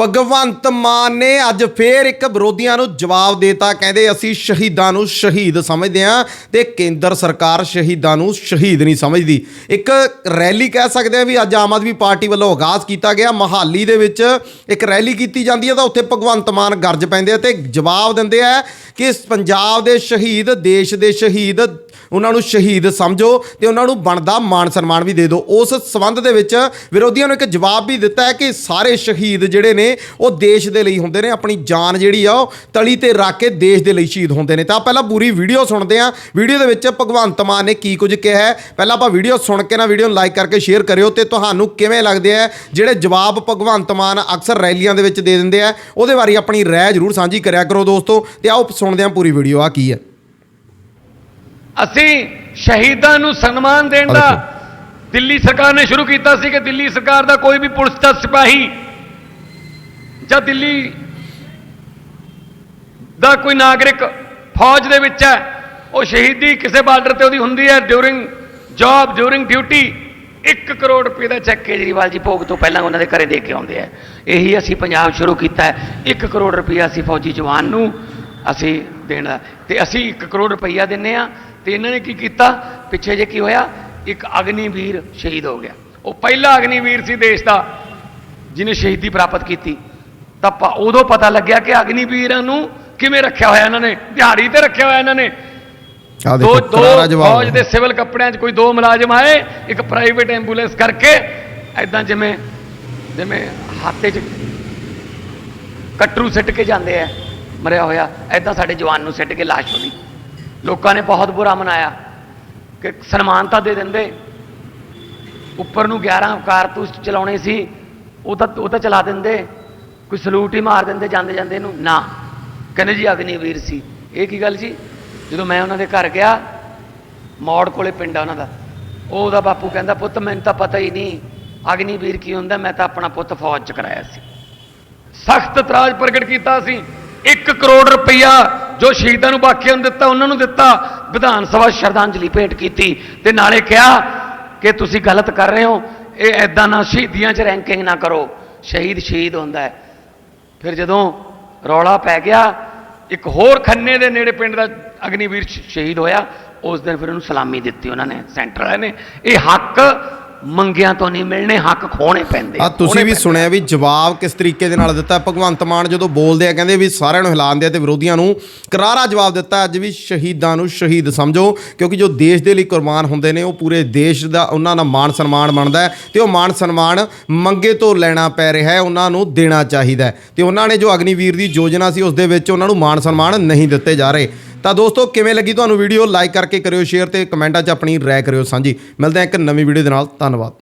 ਭਗਵੰਤ ਮਾਨ ਨੇ ਅੱਜ ਫੇਰ ਇੱਕ ਵਿਰੋਧੀਆਂ ਨੂੰ ਜਵਾਬ ਦੇਤਾ। ਕਹਿੰਦੇ, ਅਸੀਂ ਸ਼ਹੀਦਾਂ ਨੂੰ ਸ਼ਹੀਦ ਸਮਝਦੇ ਹਾਂ ਤੇ ਕੇਂਦਰ ਸਰਕਾਰ ਸ਼ਹੀਦਾਂ ਨੂੰ ਸ਼ਹੀਦ ਨਹੀਂ ਸਮਝਦੀ। ਇੱਕ ਰੈਲੀ ਕਹਿ ਸਕਦੇ ਆ ਵੀ ਅੱਜ ਆਮ ਆਦਮੀ ਪਾਰਟੀ ਵੱਲੋਂ ਆਗਾਜ਼ ਕੀਤਾ ਗਿਆ। ਮਹਾਲੀ ਦੇ ਵਿੱਚ ਇੱਕ ਰੈਲੀ ਕੀਤੀ ਜਾਂਦੀ ਹੈ ਤਾਂ ਉੱਥੇ ਭਗਵੰਤ ਮਾਨ ਗਰਜ ਪੈਂਦੇ ਆ ਤੇ ਜਵਾਬ ਦਿੰਦੇ ਆ ਕਿ ਪੰਜਾਬ ਦੇ ਸ਼ਹੀਦ, ਦੇਸ਼ ਦੇ ਸ਼ਹੀਦ, ਉਹਨਾਂ ਨੂੰ ਸ਼ਹੀਦ ਸਮਝੋ ਤੇ ਉਹਨਾਂ ਨੂੰ ਬਣਦਾ ਮਾਣ ਸਨਮਾਨ ਵੀ ਦੇ ਦਿਓ। ਉਸ ਸਬੰਧ ਦੇ ਵਿੱਚ ਵਿਰੋਧੀਆਂ ਨੂੰ ਇੱਕ ਜਵਾਬ ਵੀ ਦਿੱਤਾ ਹੈ ਕਿ ਸਾਰੇ ਸ਼ਹੀਦ ਜਿਹੜੇ ਨੇ, ਉਹ ਦੇਸ਼ ਦੇ ਲਈ ਹੁੰਦੇ ਨੇ, ਆਪਣੀ ਜਾਨ ਜਿਹੜੀ ਆ ਉਹ ਤਲੀ ਤੇ ਰੱਖ ਕੇ ਦੇਸ਼ ਦੇ ਲਈ ਸ਼ਹੀਦ ਹੁੰਦੇ ਨੇ। ਤਾਂ ਪਹਿਲਾਂ ਪੂਰੀ ਵੀਡੀਓ ਸੁਣਦੇ ਹਾਂ। ਵੀਡੀਓ ਦੇ ਵਿੱਚ ਭਗਵੰਤ ਮਾਨ ਨੇ ਕੀ ਕੁਝ ਕਿਹਾ ਹੈ। ਪਹਿਲਾਂ ਆਪਾਂ ਵੀਡੀਓ ਸੁਣ ਕੇ ਨਾ ਵੀਡੀਓ ਨੂੰ ਲਾਈਕ ਕਰਕੇ ਸ਼ੇਅਰ ਕਰਿਓ ਤੇ ਤੁਹਾਨੂੰ ਕਿਵੇਂ ਲੱਗਦੇ ਆ, ਜਿਹੜੇ ਜਵਾਬ ਭਗਵੰਤ ਮਾਨ ਅਕਸਰ ਰੈਲੀਆਂ ਦੇ ਵਿੱਚ ਦੇ ਦਿੰਦੇ ਆ, ਉਹਦੇ ਬਾਰੇ ਆਪਣੀ ਰਾਏ ਜ਼ਰੂਰ ਸਾਂਝੀ ਕਰਿਆ ਕਰੋ ਦੋਸਤੋ। ਤੇ ਆਓ ਸੁਣਦੇ ਹਾਂ ਪੂਰੀ ਵੀਡੀਓ ਆ ਕੀ ਹੈ? ਅਸੀਂ ਸ਼ਹੀਦਾਂ ਨੂੰ ਸਨਮਾਨ ਦੇਣ ਦਾ ਦਿੱਲੀ ਸਰਕਾਰ ਨੇ ਸ਼ੁਰੂ ਕੀਤਾ ਸੀ ਕਿ ਦਿੱਲੀ ਸਰਕਾਰ ਦਾ ਕੋਈ ਵੀ ਪੁਲਿਸ ਦਾ ਸਿਪਾਹੀ ਜਾਂ ਦਿੱਲੀ ਦਾ ਕੋਈ ਨਾਗਰਿਕ ਫੌਜ ਦੇ ਵਿੱਚ ਹੈ ਉਹ ਸ਼ਹੀਦੀ ਕਿਸੇ ਬਾਰਡਰ ਤੇ ਉਹਦੀ ਹੁੰਦੀ ਹੈ during job during duty 1 crore ਰੁਪਏ ਦਾ ਚੈੱਕ ਕੇਜਰੀਵਾਲ ਜੀ ਭੋਗ ਤੋਂ ਪਹਿਲਾਂ ਉਹਨਾਂ ਦੇ ਘਰੇ ਦੇ ਕੇ ਆਉਂਦੇ ਆ। ਇਹੀ ਅਸੀਂ ਪੰਜਾਬ ਸ਼ੁਰੂ ਕੀਤਾ ਹੈ 1 ਕਰੋੜ ਰੁਪਏ ਅਸੀਂ ਫੌਜੀ ਜਵਾਨ ਨੂੰ ਅਸੀਂ ਦੇਣ ਤੇ ਅਸੀਂ 1 ਕਰੋੜ ਰੁਪਈਆ ਦਿੰਨੇ ਆ। ਤੇ ਇਹਨਾਂ ਨੇ ਕੀ ਕੀਤਾ? ਪਿੱਛੇ ਜੇ ਕੀ ਹੋਇਆ? ਇੱਕ ਅਗਨੀਵੀਰ ਸ਼ਹੀਦ ਹੋ ਗਿਆ। ਉਹ ਪਹਿਲਾ ਅਗਨੀਵੀਰ ਸੀ ਦੇਸ਼ ਦਾ ਜਿਹਨੇ ਸ਼ਹੀਦੀ ਪ੍ਰਾਪਤ ਕੀਤੀ। ਤਾਂ ਪ- ਉਦੋਂ ਪਤਾ ਲੱਗਿਆ ਕਿ ਅਗਨੀਵੀਰਾਂ ਨੂੰ ਕਿਵੇਂ ਰੱਖਿਆ ਹੋਇਆ ਇਹਨਾਂ ਨੇ? ਦਿਹਾੜੀ ਤੇ ਰੱਖਿਆ ਹੋਇਆ ਇਹਨਾਂ ਨੇ। ਦੋ ਦੋ ਫੌਜ ਦੇ ਸਿਵਲ ਕੱਪੜਿਆਂ 'ਚ ਕੋਈ ਦੋ ਮੁਲਾਜ਼ਮ ਆਏ ਇੱਕ ਪ੍ਰਾਈਵੇਟ ਐਂਬੂਲੈਂਸ ਕਰਕੇ ਐਦਾਂ ਜਿਵੇਂ ਜਿਵੇਂ ਹਾਤੇ 'ਚ ਕਟਰੂ ਸਿੱਟ ਕੇ ਜਾਂਦੇ ਆ। ਮਰਿਆ ਹੋਇਆ ਐਦਾਂ ਸਾਡੇ ਜਵਾਨ ਨੂੰ ਸਿੱਟ ਕੇ ਲਾਸ਼ ਹੋਣੀ ਲੋਕਾਂ ਨੇ ਬਹੁਤ ਬੁਰਾ ਮਨਾਇਆ ਕਿ ਸਨਮਾਨ ਤਾਂ ਦੇ ਦਿੰਦੇ। ਉੱਪਰ ਨੂੰ 11 ਕਾਰਤੂਸ ਚਲਾਉਣੇ ਸੀ, ਉਹ ਤਾਂ ਉਹ ਤਾਂ ਚਲਾ ਦਿੰਦੇ। ਕੋਈ ਸਲੂਟ ਹੀ ਮਾਰ ਦਿੰਦੇ ਜਾਂਦੇ ਜਾਂਦੇ ਨੂੰ, ਨਾ। ਕਹਿੰਦੇ ਜੀ, ਅਗਨੀਵੀਰ ਸੀ। ਇਹ ਕੀ ਗੱਲ ਜੀ? ਜਦੋਂ ਮੈਂ ਉਹਨਾਂ ਦੇ ਘਰ ਗਿਆ, ਮੌੜ ਕੋਲੇ ਪਿੰਡ ਆ ਉਹਨਾਂ ਦਾ। ਉਹ ਉਹਦਾ ਬਾਪੂ ਕਹਿੰਦਾ, ਪੁੱਤ, ਮੈਨੂੰ ਤਾਂ ਪਤਾ ਹੀ ਨਹੀਂ, ਅਗਨੀਵੀਰ ਕੀ ਹੁੰਦਾ, ਮੈਂ ਤਾਂ ਆਪਣਾ ਪੁੱਤ ਫੌਜ ਚ ਕਰਾਇਆ ਸੀ। ਸਖਤ ਇਤਰਾਜ਼ ਪ੍ਰਗਟ ਕੀਤਾ ਸੀ। 1 ਕਰੋੜ ਰੁਪਈਆ ਜੋ ਸ਼ਹੀਦਾਂ ਨੂੰ ਬਾਕੀਆਂ ਨੂੰ ਦਿੱਤਾ, ਉਹਨਾਂ ਨੂੰ ਦਿੱਤਾ, ਵਿਧਾਨ ਸਭਾ ਸ਼ਰਧਾਂਜਲੀ ਭੇਟ ਕੀਤੀ ਤੇ ਨਾਲੇ ਕਿਹਾ ਕਿ ਤੁਸੀਂ ਗਲਤ ਕਰ ਰਹੇ ਹੋ, ਇਹ ਐਦਾਂ ਨਾ ਸ਼ਹੀਦੀਆਂ 'ਚ ਰੈਂਕਿੰਗ ਨਾ ਕਰੋ, ਸ਼ਹੀਦ ਸ਼ਹੀਦ ਹੁੰਦਾ ਹੈ। ਫਿਰ ਜਦੋਂ ਰੌਲਾ ਪੈ ਗਿਆ, ਇੱਕ ਹੋਰ ਖੰਨੇ ਦੇ ਨੇੜੇ ਪਿੰਡ ਦਾ ਅਗਨੀਵੀਰ ਸ਼ਹੀਦ ਹੋਇਆ, ਉਸ ਦਿਨ ਫਿਰ ਉਹਨੂੰ ਸਲਾਮੀ ਦਿੱਤੀ ਉਹਨਾਂ ਨੇ, ਸੈਂਟਰ ਵਾਲਿਆਂ ਨੇ। ਇਹ ਹੱਕ ਮੰਗਿਆਂ ਤੋਂ ਨਹੀਂ ਮਿਲਣੇ ਹੱਕ ਖੋਣੇ ਪੈਂਦੇ ਆ ਤੁਸੀਂ ਵੀ। ਸੁਣਿਆ ਵੀ ਜਵਾਬ ਕਿਸ ਤਰੀਕੇ ਦੇ ਨਾਲ ਦਿੱਤਾ? ਭਗਵੰਤ ਮਾਨ ਜਦੋਂ ਬੋਲਦੇ ਆ ਕਹਿੰਦੇ ਵੀ ਸਾਰਿਆਂ ਨੂੰ ਹਿਲਾਉਂਦੇ ਆ ਤੇ ਵਿਰੋਧੀਆਂ ਨੂੰ ਕਰਾਰਾ ਜਵਾਬ ਦਿੱਤਾ ਅੱਜ ਵੀ ਸ਼ਹੀਦਾਂ ਨੂੰ ਸ਼ਹੀਦ ਸਮਝੋ ਕਿਉਂਕਿ ਜੋ ਦੇਸ਼ ਦੇ ਲਈ ਕੁਰਬਾਨ ਹੁੰਦੇ ਨੇ ਉਹ ਪੂਰੇ ਦੇਸ਼ ਦਾ ਉਹਨਾਂ ਦਾ ਮਾਣ ਸਨਮਾਨ ਬਣਦਾ ਤੇ ਉਹ ਮਾਣ ਸਨਮਾਨ ਮੰਗੇ ਤੋਂ ਲੈਣਾ ਪੈ ਰਿਹਾ ਹੈ ਉਹਨਾਂ ਨੂੰ ਦੇਣਾ ਚਾਹੀਦਾ ਤੇ ਉਹਨਾਂ ਨੇ ਜੋ ਅਗਨੀਵੀਰ ਦੀ ਯੋਜਨਾ ਸੀ ਉਸ ਦੇ ਵਿੱਚ ਉਹਨਾਂ ਨੂੰ ਮਾਣ ਸਨਮਾਨ ਨਹੀਂ ਦਿੱਤੇ ਜਾ ਰਹੇ। ਤਾਂ ਦੋਸਤੋ, ਕਿਵੇਂ ਲੱਗੀ ਤੁਹਾਨੂੰ ਵੀਡੀਓ? ਲਾਈਕ ਕਰਕੇ ਕਰਿਓ ਸ਼ੇਅਰ ਤੇ ਕਮੈਂਟਾਂ 'ਚ ਆਪਣੀ ਰਾਏ ਕਰਿਓ ਸਾਂਝੀ। ਮਿਲਦੇ ਹਾਂ ਇੱਕ ਨਵੀਂ ਵੀਡੀਓ ਦੇ ਨਾਲ। ਧੰਨਵਾਦ।